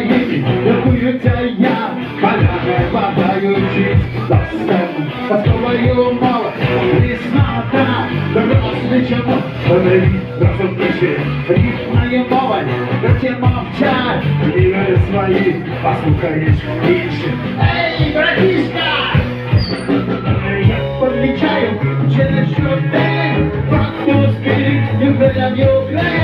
країні, рятуються я, полями падаючи за сцену, казковою умови, ліснота, доросличому, вони разом пиши, рідною мовою, доті мовчать, лівери свої, послухаєш інші. Ей, братішка! Я помічаю, через щодень Французький ювелян Юкрейн Спостерігаю,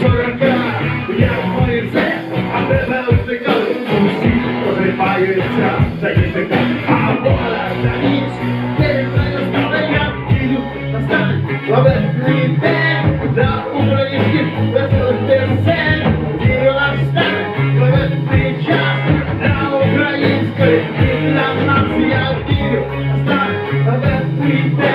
сорока, я Моїсей, а тебе втикали, усі позрипаються, за язика, а воля за ніч, передаю ставлення, іду на стан, славетний день, за українських веселих пісень, діла стан, славетний час, для української, і для нас я вірю, стан, славетний день,